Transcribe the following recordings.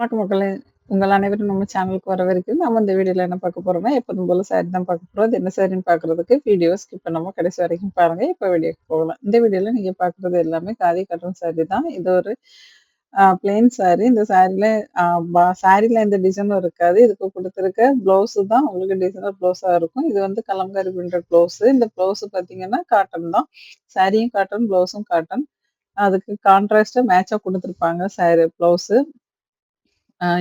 வணக்கம் மக்களே! உங்கள் அனைவரும் நம்ம சேனலுக்கு வர வரைக்கும் நம்ம இந்த வீடியோவில் என்ன பார்க்க போறோம்னா, எப்போதும் போல் சாரி தான் பார்க்க போகிறோம் அது என்ன சாரின்னு பார்க்குறதுக்கு வீடியோ ஸ்கிப் நம்ம கடைசி வரைக்கும் பாருங்கள் இப்போ வீடியோக்கு போகலாம். இந்த வீடியோவில் நீங்கள் பார்க்குறது எல்லாமே காதி காட்டன் சாரி தான். இது ஒரு பிளெயின் சாரி. இந்த சாரியில் சாரியில் இந்த எந்த டிசைனும் இருக்காது. இதுக்கு கொடுத்துருக்க ப்ளவுஸு தான் உங்களுக்கு டிசைனர் ப்ளவுஸாக இருக்கும். இது வந்து கலம்காரி பிரிண்டட் ப்ளவுஸு. இந்த ப்ளவுஸு பார்த்தீங்கன்னா, காட்டன் தான். சாரியும் காட்டன், ப்ளவுஸும் காட்டன். அதுக்கு கான்ட்ராஸ்டாக மேட்சாக கொடுத்துருப்பாங்க சாரி ப்ளவுஸு.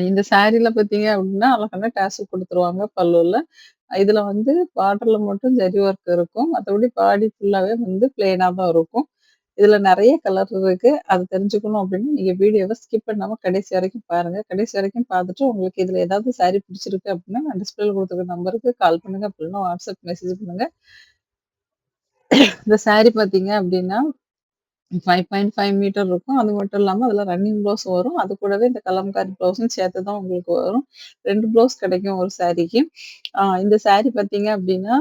இந்த சாரில பார்த்தீங்க அப்படின்னா அழகான டாசல் கொடுத்துருவாங்க பல்லுல. இதுல வந்து பார்டர்ல மட்டும் ஜரி ஒர்க் இருக்கும். மற்றபடி பாடி ஃபுல்லாவே வந்து பிளெயினாக தான் இருக்கும். இதுல நிறைய கலர் இருக்கு. அது தெரிஞ்சுக்கணும் அப்படின்னு நீங்க வீடியோவை ஸ்கிப் பண்ணாம கடைசி வரைக்கும் பாருங்க. கடைசி வரைக்கும் பார்த்துட்டு உங்களுக்கு இதுல ஏதாவது சாரி பிடிச்சிருக்கு அப்படின்னா நான் டிஸ்ப்ளேல கொடுத்துருக்க நம்பருக்கு கால் பண்ணுங்க. அப்படின்னா வாட்ஸ்அப் மெசேஜ் பண்ணுங்க. இந்த sari five point five metre இருக்கும். அது மட்டும் இல்லாமல் அதில் ரன்னிங் ப்ளவுஸ் வரும். அது கூடவே இந்த கலம்காரி ப்ளவுஸும் சேர்த்து தான் உங்களுக்கு வரும். ரெண்டு ப்ளவுஸ் கிடைக்கும் ஒரு சாரிக்கு. இந்த சாரி பார்த்தீங்க அப்படின்னா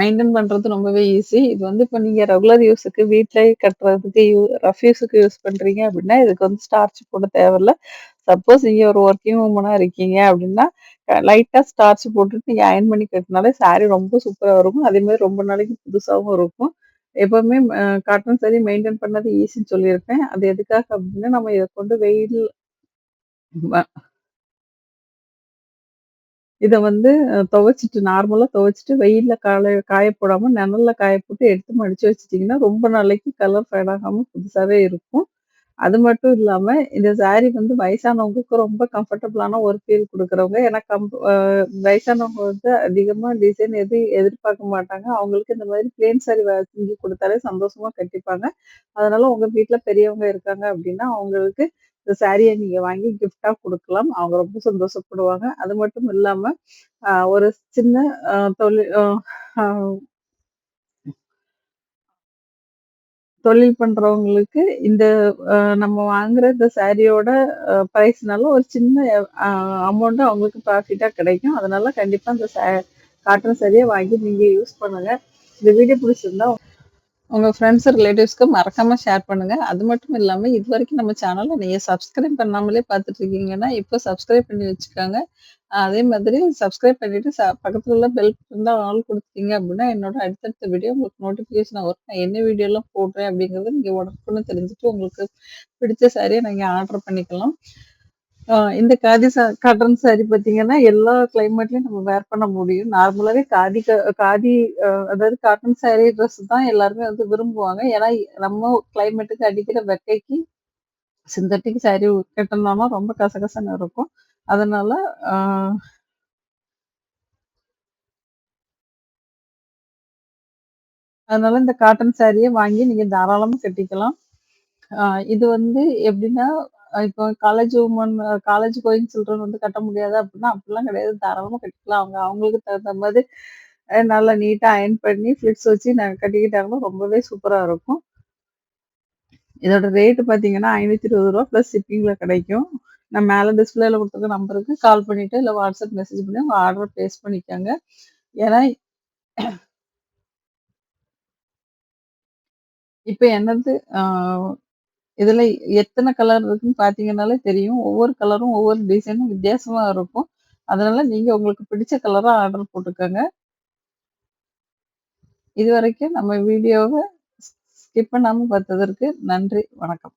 மெயின்டைன் பண்ணுறது ரொம்பவே ஈஸி. இது வந்து இப்போ நீங்கள் ரெகுலர் யூஸுக்கு வீட்டிலே கட்டுறதுக்கு யூ ரஃப் யூஸுக்கு யூஸ் பண்ணுறீங்க அப்படின்னா இதுக்கு வந்து ஸ்டார்ச் போட தேவையில்ல. சப்போஸ் நீங்கள் ஒரு ஒர்க்கிங் உமனாக இருக்கீங்க அப்படின்னா லைட்டாக ஸ்டார்ச் போட்டுட்டு நீங்கள் அயர்ன் பண்ணி கட்டினாலே சாரி ரொம்ப சூப்பராக இருக்கும். அதேமாதிரி ரொம்ப நாளைக்கு புதுசாகவும் இருக்கும். எப்பவுமே காட்டன் சாரி மெயின்டைன் பண்ணது ஈஸின்னு சொல்லியிருப்பேன். அது எதுக்காக அப்படின்னா நம்ம இதை கொண்டு வெயில் இதை வந்து துவைச்சிட்டு நார்மலாக துவைச்சிட்டு வெயிலில் வெயில்ல காய போடாமல் நிழலில் காய போட்டு எடுத்து மடித்து வச்சிட்டிங்கன்னா ரொம்ப நாளைக்கு கலர் ஃபேட் ஆகாமல் புதுசாகவே இருக்கும். அது மட்டும் இல்லாம இந்த சாரி வந்து வயசானவங்களுக்கு ரொம்ப கம்ஃபர்டபுளான ஒரு ஃபீல் கொடுக்குறவங்க ஏன்னா கம் வயசானவங்க வந்து அதிகமா டிசைன் எதுவும் எதிர்பார்க்க மாட்டாங்க. அவங்களுக்கு இந்த மாதிரி பிளேன் சாரி செஞ்சு கொடுத்தாலே சந்தோஷமா கட்டிப்பாங்க. அதனால உங்க வீட்டில் பெரியவங்க இருக்காங்க அப்படின்னா அவங்களுக்கு இந்த சாரியை நீங்க வாங்கி கிஃப்ட்டா கொடுக்கலாம் அவங்க ரொம்ப சந்தோஷப்படுவாங்க. அது மட்டும் இல்லாம, ஒரு சின்ன தொழில் தொழில் பண்றவங்களுக்கு இந்த நம்ம வாங்குற இந்த சாரியோட ப்ரைஸ்னாலும் ஒரு சின்ன அ அமௌண்ட் அவங்களுக்கு ப்ராஃபிட்டா கிடைக்கும். அதனால கண்டிப்பா அந்த சா காட்டன் சாரிய வாங்கி நீங்க யூஸ் பண்ணுங்க. இந்த வீடியோ பிடிச்சிருந்தா உங்கள் ஃப்ரெண்ட்ஸ், ரிலேட்டிவ்ஸ்க்கு மறக்காமல் ஷேர் பண்ணுங்கள் அது மட்டும் இல்லாமல் இது வரைக்கும் நம்ம சேனலை நீங்கள் சப்ஸ்கிரைப் பண்ணாமலே பார்த்துட்டு இருக்கீங்கன்னா, இப்போ சப்ஸ்கிரைப் பண்ணி வச்சுக்கோங்க. அதே மாதிரி சப்ஸ்கிரைப் பண்ணிவிட்டு ச பக்கத்தில் உள்ள பெல் இருந்தால் ஆள் கொடுத்துட்டீங்க அப்படின்னா என்னோட அடுத்தடுத்த வீடியோ உங்களுக்கு நோட்டிஃபிகேஷன் வரும். நான் என்ன வீடியோலாம் போடுறேன் அப்படிங்கிறத நீங்கள் உடனுக்குன்னு தெரிஞ்சுட்டு உங்களுக்கு பிடிச்ச சாரியை நீங்கள் ஆர்டர் பண்ணிக்கலாம். இந்த காதி சா காட்டன் சாரி பார்த்தீங்கன்னா, எல்லா கிளைமேட்லயும் நம்ம வேர் பண்ண முடியும். நார்மலாவே காதி க காதி அதாவது காட்டன் சாரி ட்ரெஸ் தான் எல்லாருமே வந்து விரும்புவாங்க. ஏன்னா, நம்ம கிளைமேட்டுக்கு அடிக்கிற வெக்கைக்கு சிந்தட்டிக் சாரி கட்டணும்னா ரொம்ப கசகசன்னு இருக்கும். அதனால அதனால இந்த காட்டன் சாரியை வாங்கி நீங்க தாராளமா கட்டிக்கலாம். இது வந்து எப்படின்னா இப்போ college women college going children வந்து கட்ட முடியாது அப்படின்னா அப்படிலாம் கிடையாது. தாராளமாக கட்டிக்கலாம். அவங்க அவங்களுக்கு தகுந்த மாதிரி நல்லா நீட்டாக அயர்ன் பண்ணி ஃப்ளிட்ஸ் வச்சு நாங்கள் கட்டிக்கிட்டாங்கன்னா ரொம்பவே சூப்பராக இருக்கும். இதோட ரேட்டு பார்த்தீங்கன்னா, ஐநூற்றி இருபது ரூபா ப்ளஸ் ஷிப்பிங்கில் கிடைக்கும். நான் மேலே டிஸ்பிளேல கொடுத்துருக்க நம்பருக்கு கால் பண்ணிவிட்டு இல்லை வாட்ஸ்அப் மெசேஜ் பண்ணி உங்கள் ஆர்டரை பேஸ் பண்ணிக்கோங்க. ஏன்னா இப்போ என்னது இதில் எத்தனை கலர் இருக்குன்னு பார்த்தீங்கன்னாலே தெரியும். ஒவ்வொரு கலரும் ஒவ்வொரு டிசைனும் வித்தியாசமாக இருக்கும். அதனால நீங்க உங்களுக்கு பிடிச்ச கலராக ஆர்டர் போட்டுக்கோங்க. இதுவரைக்கும் நம்ம வீடியோவை ஸ்கிப் பண்ணாமல் பார்த்ததற்கு நன்றி. வணக்கம்.